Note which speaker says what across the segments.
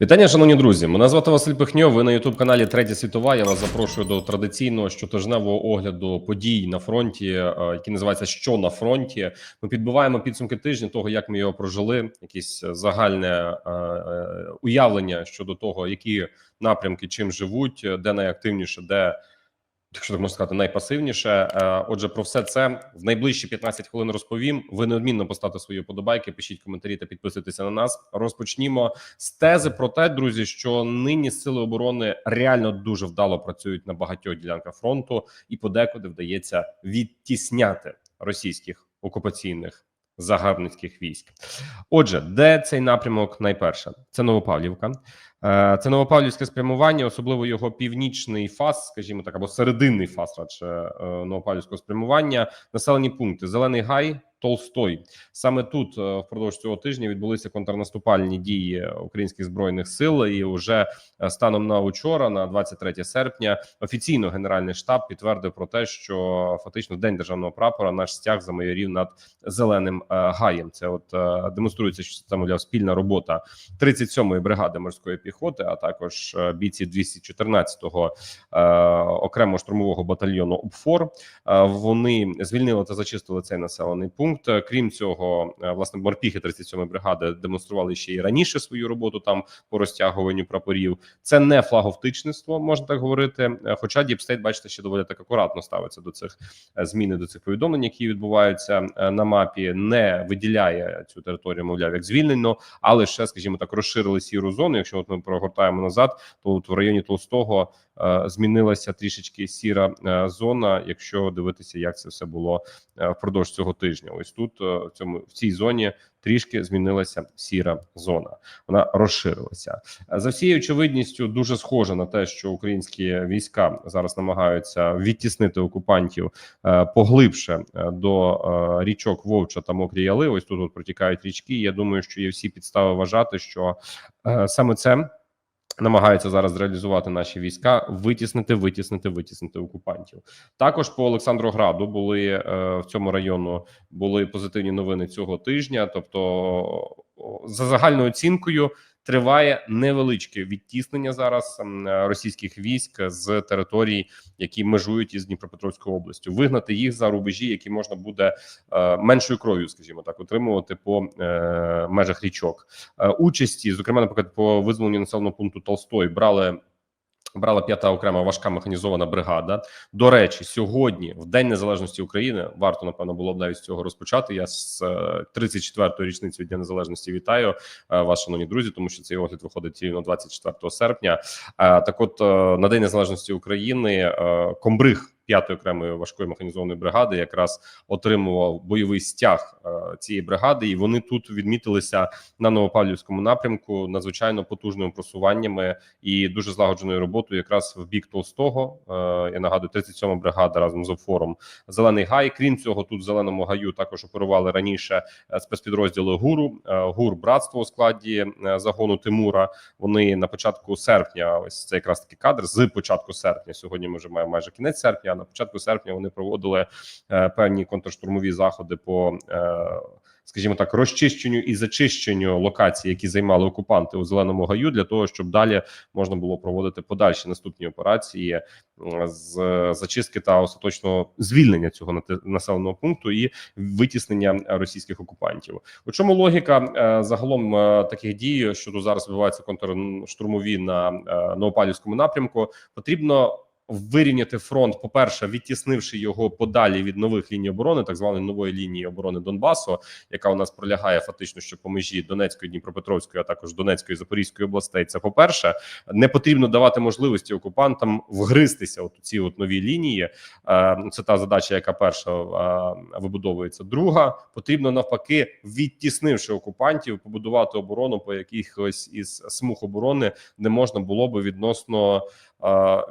Speaker 1: Вітання, шановні друзі. Мене звати Василь Пихньо. Ви на Ютуб каналі Третя світова. Я вас запрошую до традиційного щотижневого огляду подій на фронті, які який називається Що на фронті. Ми підбиваємо підсумки тижня того, як ми його прожили. Якісь загальне е, е, уявлення щодо того, які напрямки чим живуть, де найактивніше, де Якщо так можна сказати, найпасивніше. Е, Отже, про все це в найближчі 15 хвилин розповім. Ви неодмінно поставте свої подобайки, пишіть коментарі та підписуйтеся на нас. Розпочнімо з тези про те, друзі, що нині сили оборони реально дуже вдало працюють на багатьох ділянках фронту, і подекуди вдається відтісняти російських окупаційних загарбницьких військ. Отже, де цей напрямок найперше? Це Новопавлівка. Е, Це Новопавлівське спрямування, особливо його північний фас, скажімо так, або серединний фас, радше е, Новопавлівського спрямування. Населені пункти: Зелений Гай, Толстой. Саме тут е, впродовж цього тижня відбулися контрнаступальні дії українських збройних сил. І вже станом на учора, на 23 серпня, офіційно генеральний штаб підтвердив про те, що фактично день державного прапора наш стяг замайорів над зеленим гаєм. Це от демонструється, що це мовляв спільна робота 37-ї бригади морської піхоти, а також е, бійці 214-го е, окремого штурмового батальйону ОПФОР. Е, Вони звільнили та зачистили цей населений пункт. Крім цього, власне, морпіхи 37-ї бригади демонстрували ще й раніше свою роботу там по розтягуванню прапорів. Це не флаговтичництво, можна так говорити. Хоча Діпстейт, бачите, ще доволі так акуратно ставиться до цих зміни до цих повідомлень, які відбуваються на мапі, не виділяє цю територію, мовляв, як звільнено, але ще, скажімо так, розширили сіру зону. Якщо от ми прогортаємо назад, то от в районі Толстого змінилася трішечки сіра е, зона. Якщо дивитися, як це все було е, впродовж цього тижня, ось тут е, в цьому в цій зоні трішки змінилася сіра зона. Вона розширилася Е, за всією очевидністю. Дуже схоже на те, що українські війська зараз намагаються відтіснити окупантів е, поглибше е, до е, річок Вовча та Мокрі Яли. Ось тут от протікають річки. Я думаю, що є всі підстави вважати, що е, саме це. Намагаються зараз реалізувати наші війська, витіснити, витіснити, витіснити окупантів. Також по Олександрограду були е, в цьому району були позитивні новини цього тижня. Тобто, за загальною оцінкою, триває невеличке відтіснення зараз е, російських військ з території, які межують із Дніпропетровською областю. Вигнати їх за рубежі, які можна буде е, меншою кров'ю, скажімо так, отримувати по е, межах річок. Участі, зокрема, наприклад, по визволенню населеного пункту Толстой брали. Брала п'ята окрема важка механізована бригада. До речі, сьогодні, в День Незалежності України, варто напевно було б навіть з цього розпочати. Я з е, 34-ї річниці Дня Незалежності вітаю е, вас, шановні друзі, тому що цей огляд виходить рівно 24 серпня. Е, Так, от е, на День Незалежності України е, комбриг п'ятої окремої важкої механізованої бригади якраз отримував бойовий стяг е, цієї бригади, і вони тут відмітилися на Новопавлівському напрямку надзвичайно потужними просуваннями і дуже злагодженою роботою, якраз в бік Толстого. Е, Я нагадую, 37-ма бригада разом з ОФОРом Зелений Гай. Крім цього, тут в зеленому гаю також оперували раніше е, спецпідрозділи ГУРу, ГУР братство у складі загону Тимура. Вони на початку серпня, ось це якраз такий кадр. З початку серпня. Сьогодні ми вже маємо майже кінець серпня. На початку серпня вони проводили е, певні контрштурмові заходи по. е, Скажімо так, розчищенню і зачищенню локацій, які займали окупанти у зеленому гаю, для того, щоб далі можна було проводити подальші наступні операції е, з зачистки та остаточного звільнення цього населеного пункту і витіснення російських окупантів. У чому логіка загалом таких дій, що тут зараз відбуваються контрштурмові на Новопавлівському напрямку, потрібно. Вирівняти фронт, по перше, відтіснивши його подалі від нових ліній оборони, так званої нової лінії оборони Донбасу, яка у нас пролягає фактично, що по межі Донецької, Дніпропетровської, а також Донецької Запорізької областей. Це по перше, не потрібно давати можливості окупантам вгристися от у ці от нові лінії. Е, Це та задача, яка перша е, вибудовується. Друга потрібно навпаки, відтіснивши окупантів, побудувати оборону по якихось із смуг оборони, де можна було би відносно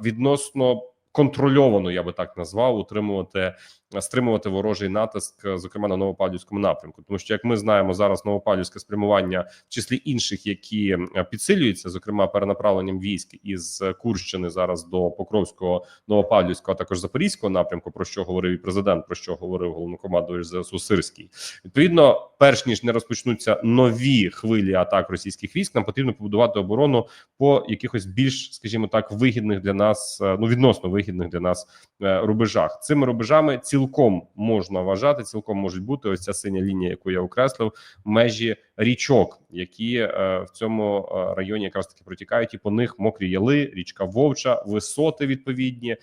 Speaker 1: відносно контрольовано, я би так назвав, утримувати стримувати ворожий натиск, зокрема на Новопавлівському напрямку. Тому що, як ми знаємо, зараз Новопавлівське спрямування, в числі інших, які е, підсилюються, зокрема перенаправленням військ із Курщини зараз до Покровського, Новопавлівського, а також Запорізького напрямку, про що говорив і президент, про що говорив головнокомандувач ЗСУ Сирський. Відповідно, перш ніж не розпочнуться нові хвилі атак російських військ, нам потрібно побудувати оборону по якихось більш, скажімо так, вигідних для нас, е, ну відносно вигідних для нас е, рубежах. Цими рубежами цілком можна вважати, цілком можуть бути ось ця синя лінія, яку я окреслив, межі річок, які е, в цьому е, районі якраз таки протікають, і по них мокрі яли, річка Вовча, висоти відповідні.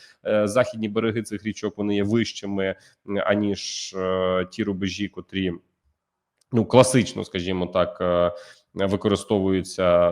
Speaker 1: Західні береги цих річок вони є вищими аніж ті рубежі, котрі ну класично, скажімо так, використовуються.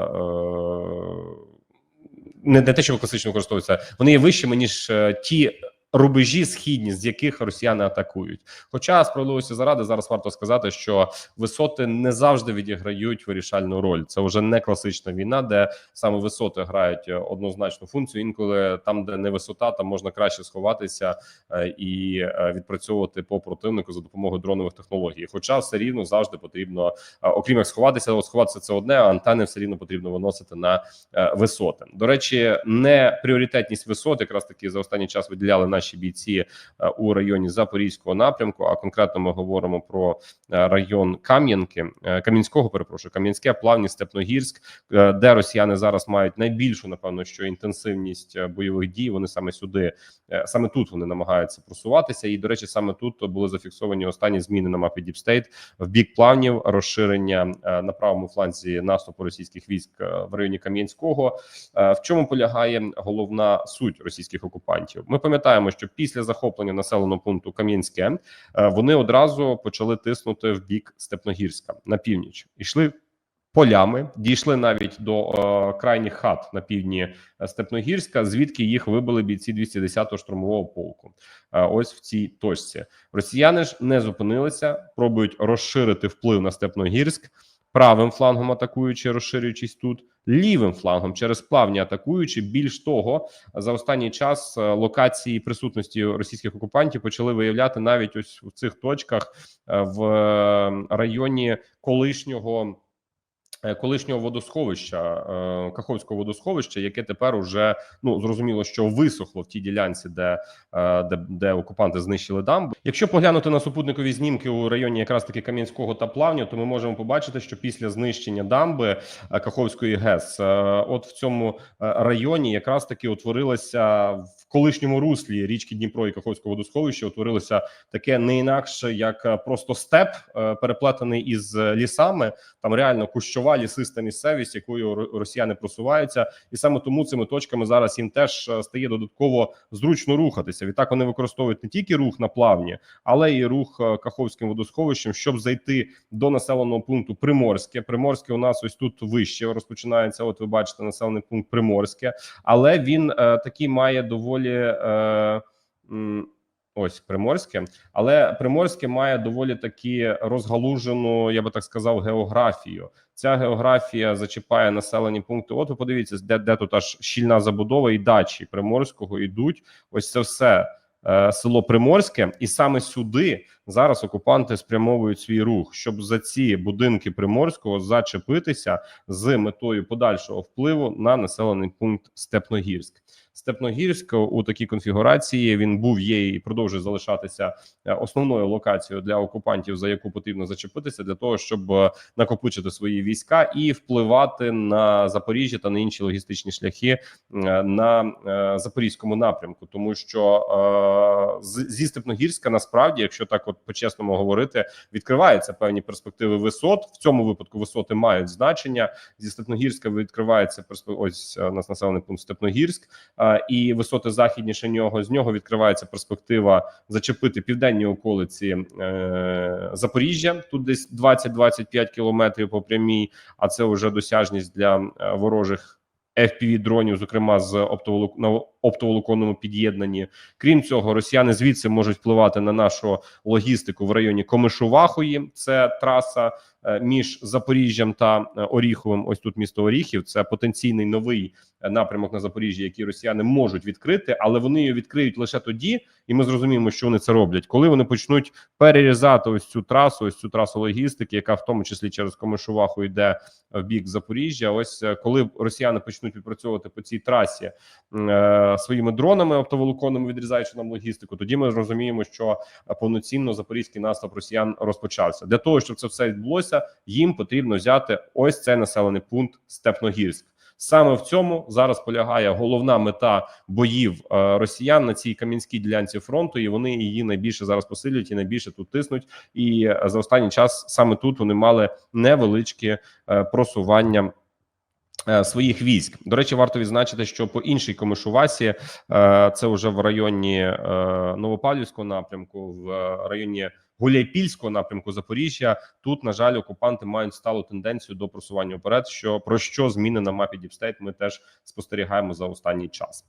Speaker 1: Не, не те, що класично використовуються, вони є вищими ніж е, ті рубежі східні, з яких росіяни атакують. Хоча справедливості заради зараз варто сказати, що висоти не завжди відіграють вирішальну роль. Це вже не класична війна, де саме висоти грають е, однозначну функцію. Інколи там, де не висота, там можна краще сховатися е, і е, відпрацьовувати по противнику за допомогою дронових технологій. Хоча все рівно завжди потрібно, окрім як сховатися, сховатися це одне, а антени все рівно потрібно виносити на висоти. До речі, не пріоритетність висот, якраз таки за останній час виділяли наші бійці е, у районі Запорізького напрямку. А конкретно ми говоримо про е, район Кам'янки, е, Кам'янського, перепрошую, Кам'янське, Плавні, Степногірськ, де росіяни зараз мають найбільшу, напевно, що інтенсивність бойових дій. Вони саме сюди, саме тут вони намагаються просуватися. І до речі, саме тут були зафіксовані останні зміни на мапі State в бік плавнів, розширення на правому фланзі наступу російських військ в районі Кам'янського. В чому полягає головна суть російських окупантів? Ми пам'ятаємо, що після захоплення населеного пункту Кам'янське е, вони одразу почали тиснути в бік Степногірська на північ. Ішли полями, дійшли навіть до е, крайніх хат на півдні е, Степногірська, звідки їх вибили бійці 210-го штурмового полку. Е, ось в цій точці. Росіяни ж не зупинилися, пробують розширити вплив на Степногірськ правим флангом атакуючи, розширюючись тут, лівим флангом через плавні атакуючи. Більш того, за останній час е, локації присутності російських окупантів почали виявляти навіть ось в цих точках е, в е, районі колишнього. Е, Колишнього водосховища е, Каховського водосховища, яке тепер уже ну зрозуміло, що висохло в тій ділянці, де, е, де, де окупанти знищили дамбу. Якщо поглянути на супутникові знімки у районі якраз таки Кам'янського та Плавня, то ми можемо побачити, що після знищення дамби Каховської ГЕС, от в цьому районі якраз таки утворилася в колишньому руслі річки Дніпро і Каховського водосховища. Утворилося таке не інакше, як просто степ, переплетений із лісами. Там реально кущова лісиста місцевість, якою росіяни просуваються, і саме тому цими точками зараз їм теж е, стає додатково зручно рухатися. Відтак вони використовують не тільки рух на плавні, але і рух е, Каховським водосховищем, щоб зайти до населеного пункту Приморське. Приморське у нас ось тут вище розпочинається. От ви бачите населений пункт Приморське, але він е, такий має доволі. Е, Ось Приморське, але Приморське має доволі таки розгалужену, я би так сказав, географію. Ця географія зачіпає населені пункти. От ви подивіться, де, де тут аж щільна забудова і дачі Приморського йдуть. Ось це все е, село Приморське, і саме сюди зараз окупанти спрямовують свій рух, щоб за ці будинки Приморського зачепитися з метою подальшого впливу на населений пункт Степногірськ. Степногірськ у такій конфігурації він був, є і продовжує залишатися е, основною локацією для окупантів, за яку потрібно зачепитися для того, щоб е, накопичити свої війська і впливати на Запоріжжя та на інші логістичні шляхи е, на запорізькому напрямку, тому що зі Степногірська насправді, якщо так от по-чесному говорити, відкриваються певні перспективи висот. В цьому випадку висоти мають значення. Зі Степногірська відкривається ось е, у нас населений пункт Степногірськ е, і висоти західніше нього. З нього відкривається перспектива зачепити південні околиці е, Запоріжжя. Тут десь 20-25 кілометрів по прямій, а це вже досяжність для ворожих. Fpv дронів, зокрема з оптоволок... на оптоволоконному під'єднанні. Крім цього, росіяни звідси можуть впливати на нашу логістику в районі Комишувахої. Це траса між Запоріжжям та е, Оріховим. Ось тут місто Оріхів. Це потенційний новий е, напрямок на Запоріжжі, який росіяни можуть відкрити, але вони його відкриють лише тоді, і ми зрозуміємо, що вони це роблять, коли вони почнуть перерізати ось цю трасу, ось цю трасу логістики, яка в тому числі через Комишуваху йде в бік Запоріжжя. Ось е, коли росіяни почнуть відпрацьовувати по цій трасі е, своїми дронами оптоволоконними, відрізаючи нам логістику, тоді ми зрозуміємо, що е, повноцінно запорізький наступ росіян розпочався. Для того щоб це все відбулося, їм потрібно взяти ось цей населений пункт Степногірськ. Саме в цьому зараз полягає головна мета боїв е, росіян на цій кам'янській ділянці фронту, і вони її найбільше зараз посилюють і найбільше тут тиснуть. І за останній час саме тут вони мали невеличкі е, просування. е, Своїх військ до речі, варто відзначити, що по іншій комишувасі е, це вже в районі Новопавлівського напрямку, в районі Гуляйпільського напрямку Запоріжжя. Тут на жаль, окупанти мають сталу тенденцію до просування вперед. Що про що зміни на мапі Діпстейт ми теж спостерігаємо за останній час.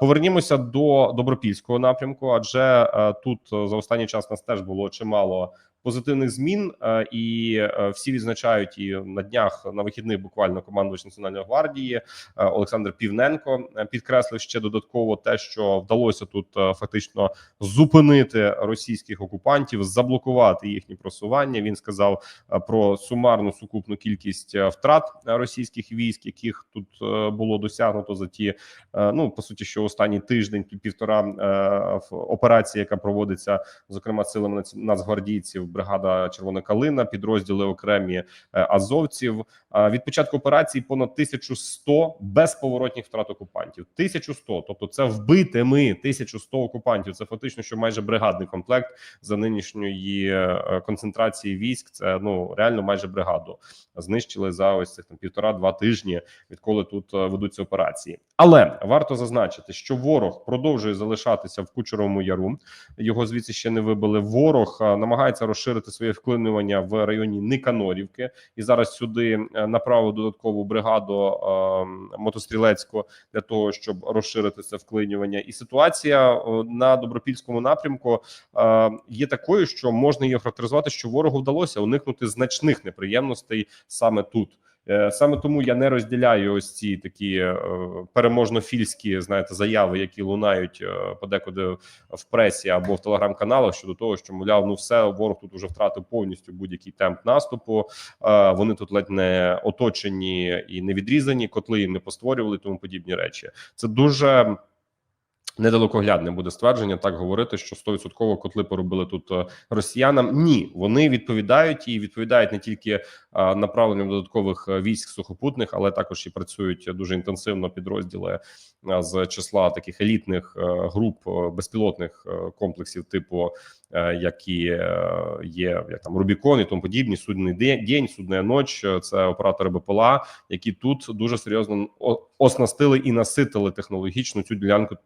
Speaker 1: Повернімося до добропільського напрямку, адже е, тут е, за останній час нас теж було чимало позитивних змін, е, і е, всі відзначають і на днях на вихідних буквально командувач національної гвардії е, Олександр Півненко підкреслив ще додатково те, що вдалося тут фактично зупинити російських окупантів, заблокувати їхні просування. Він сказав про сумарну сукупну кількість втрат російських військ, яких тут було досягнуто за ті ну по суті, що останній тиждень півтора операції, яка проводиться зокрема силами нацгвардійців, бригада Червона Калина, підрозділи окремі е, азовців. Від початку операції понад 1100 безповоротних втрат окупантів. 1100, тобто це вбитими 1100 окупантів. Це фактично, що майже бригадний комплект за нинішньої е, концентрації військ. Це ну реально майже бригаду знищили за ось цих там півтора-два тижні, відколи тут е, ведуться операції. Але варто зазначити, що ворог продовжує залишатися в Кучеровому яру. Його звідси ще не вибили. Ворог е, намагається розширити своє вклинювання в районі Никанорівки, і зараз сюди е, направив додаткову бригаду е, мотострілецьку для того, щоб розширити це вклинювання. І ситуація е, на добропільському напрямку е, є такою, що можна її характеризувати, що ворогу вдалося уникнути значних неприємностей саме тут. Е, Саме тому я не розділяю ось ці такі е, переможно-фільські знаєте заяви, які лунають е, подекуди в пресі або в телеграм-каналах щодо того, що мовляв, ну все ворог тут уже втратив повністю будь-який темп наступу. Вони тут ледь не оточені і не відрізані, котли їм не постворювали, тому подібні речі. Це дуже. Недалекоглядне буде ствердження, так говорити, що 100% котли поробили тут е, росіянам. Ні, вони відповідають і відповідають не тільки е, направленням додаткових е, військ сухопутних, але також і працюють дуже інтенсивно підрозділи з числа таких елітних е, груп е, безпілотних е, комплексів, типу е, які е, є як там Рубікон і тому подібні. Судний день, судна ніч. е, Це оператори БПЛА, які тут дуже серйозно оснастили і наситили технологічно цю ділянку е,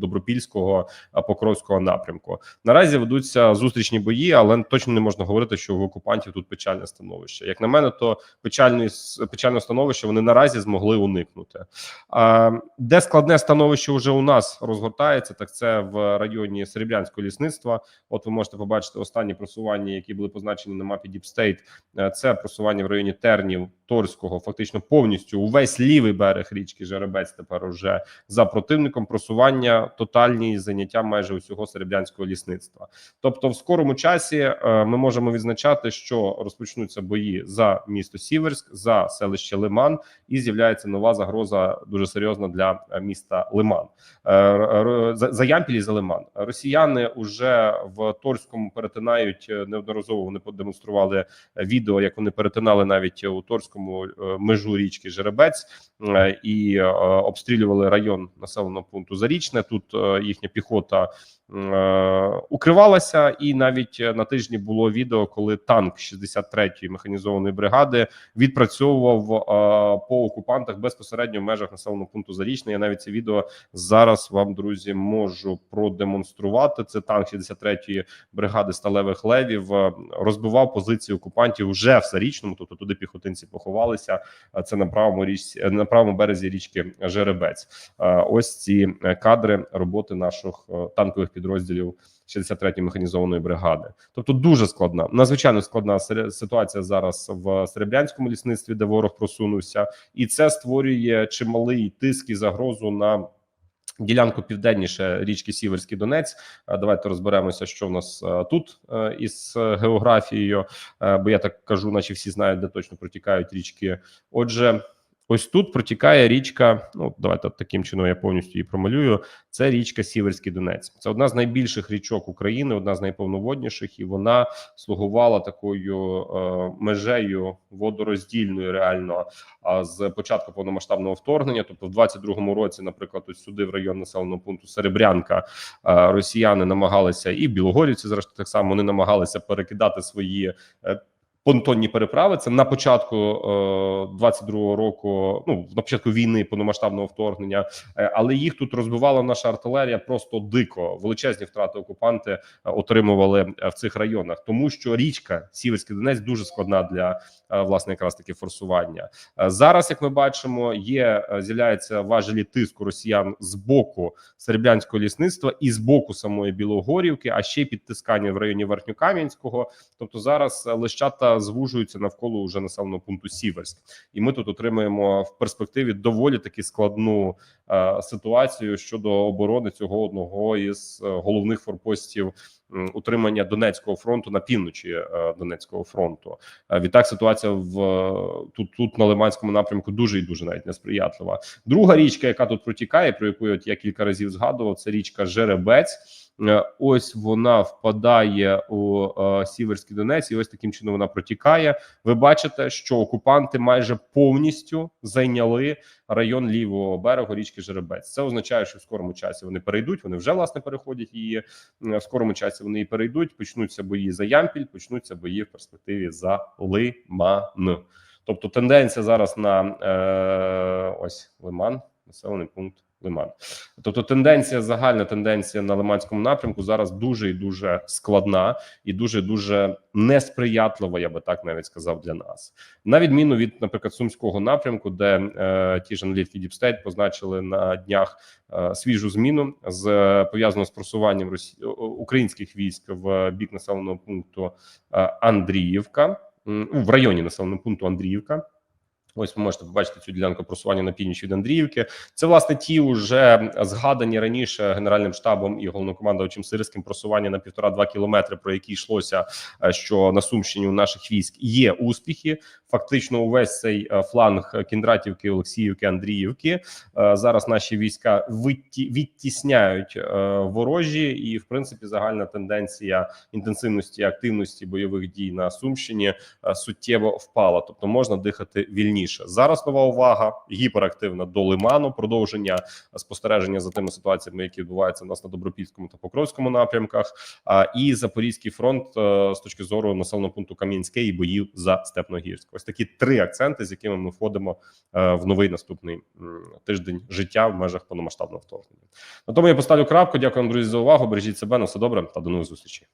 Speaker 1: добропільського е, покровського напрямку. Наразі ведуться зустрічні бої, але точно не можна говорити, що в окупантів тут печальне становище. Як на мене, то печальне печальне становище вони наразі змогли уникнути. Де складне становище вже у нас розгортається, так це в районі Серебрянського лісництва. От ви можете побачити останні просування, які були позначені на мапі. Е, Це просування в районі Тернів, Торського, фактично повністю увесь лівий берег річки Жеребець. Тепер уже за противником просування тотальні заняття майже усього серебрянського лісництва. Тобто, в скорому часі е, ми можемо відзначати, що розпочнуться бої за місто Сіверськ, за селище Лиман, і з'являється нова загроза дуже серйозна для е, міста Лиман. Е, за, за за Лиман. Росіяни вже в Торському перетинають е, неодноразово. Вони продемонстрували е, відео, як вони перетинали навіть у Торському е, межу річки Жеребець і обстрілювали район населеного пункту Зарічне. Тут їхня піхота укривалася, і навіть е, на тижні було відео, коли танк 63-ї механізованої бригади відпрацьовував е, по окупантах безпосередньо в межах населеного пункту Зарічне. Я навіть це відео зараз вам, друзі, можу продемонструвати. Це танк 63-ї бригади сталевих левів е, розбивав позиції окупантів вже в Зарічному, тобто туди піхотинці поховалися. Це на правому річці на правому березі річки Жеребець. Е, Ось ці е, кадри роботи наших е, танкових підрозділів 63-ї механізованої бригади. Тобто дуже складна, надзвичайно складна ситуація зараз в серебрянському лісництві, де ворог просунувся, і це створює чималий тиск і загрозу на. Ділянку південніше річки Сіверський Донець. Е, Давайте розберемося, що в нас е, тут е, із географією. Бо я так кажу, наче всі знають, де точно протікають річки. Отже, ось тут протікає річка. Ну давайте таким чином я повністю її промалюю. Це річка Сіверський Донець. Це одна з найбільших річок України, одна з найповноводніших, і вона слугувала такою е, межею водороздільною реально а з початку повномасштабного вторгнення. Тобто, в 22-му році, наприклад, ось сюди в район населеного пункту Серебрянка е, росіяни намагалися і білогорівці, зрештою так само вони намагалися перекидати свої. е, Понтонні переправи це на початку е, 22-го року. Ну на початку війни повномасштабного вторгнення, Е, але їх тут розбивала наша артилерія просто дико. Величезні втрати окупанти е, отримували е, в цих районах, тому що річка Сіверський Донець дуже складна для е, власне якраз таки форсування. Е, Зараз, як ми бачимо, є е, з'являються важелі тиску росіян з боку серебрянського лісництва і з боку самої Білогорівки, а ще й підтискання в районі Верхньокам'янського. Тобто зараз е, звужуються навколо уже населеного пункту Сіверськ, і ми тут отримаємо в перспективі доволі таки складну е, ситуацію щодо оборони цього одного із е, головних форпостів утримання Донецького фронту на півночі е, Донецького фронту. Е, Відтак ситуація в тут, тут на Лиманському напрямку дуже і дуже навіть несприятлива. Друга річка, яка тут протікає, про яку я кілька разів згадував, це річка Жеребець. Е, Ось вона впадає у е, Сіверський Донець, і ось таким чином вона протікає. Ви бачите, що окупанти майже повністю зайняли район лівого берегу річки Жеребець. Це означає, що в скорому часі вони перейдуть. Вони вже власне переходять її. Е, В скорому часі вони і перейдуть. Почнуться бої за Ямпіль, почнуться бої в перспективі за Лиман. Тобто тенденція зараз на е, ось Лиман, населений пункт Лиман. Тобто, тенденція, загальна тенденція на Лиманському напрямку зараз дуже і дуже складна і дуже дуже несприятлива, я би так навіть сказав для нас. На відміну від, наприклад, сумського напрямку, де е, ті ж аналітики State позначили на днях е, свіжу зміну з пов'язану з просуванням Росі... українських військ в бік населеного пункту е, Андріївка в районі населеного пункту Андріївка. Ось ви можете побачити цю ділянку просування на північ від Андріївки. Це власне ті вже згадані раніше генеральним штабом і головнокомандувачем Сирським просування на півтора-два кілометри, про які йшлося, е, що на Сумщині у наших військ є успіхи. Фактично, увесь цей е, фланг Кіндратівки, Олексіївки, Андріївки. е, Зараз наші війська відті, відтісняють ворожі, і в принципі загальна тенденція інтенсивності активності бойових дій на Сумщині суттєво впала. Тобто можна дихати вільніше. Зараз нова увага гіперактивна до лиману. Продовження спостереження за тими ситуаціями, які відбуваються у нас на Добропільському та Покровському напрямках. А і Запорізький фронт е, з точки зору населеного пункту Кам'янське і боїв за Степногірськ. Ось такі три акценти, з якими ми входимо е, в новий наступний тиждень життя в межах повномасштабного вторгнення. На тому я поставлю крапку. Дякую вам, друзі, за увагу. Бережіть себе на все добре та до нових зустрічей.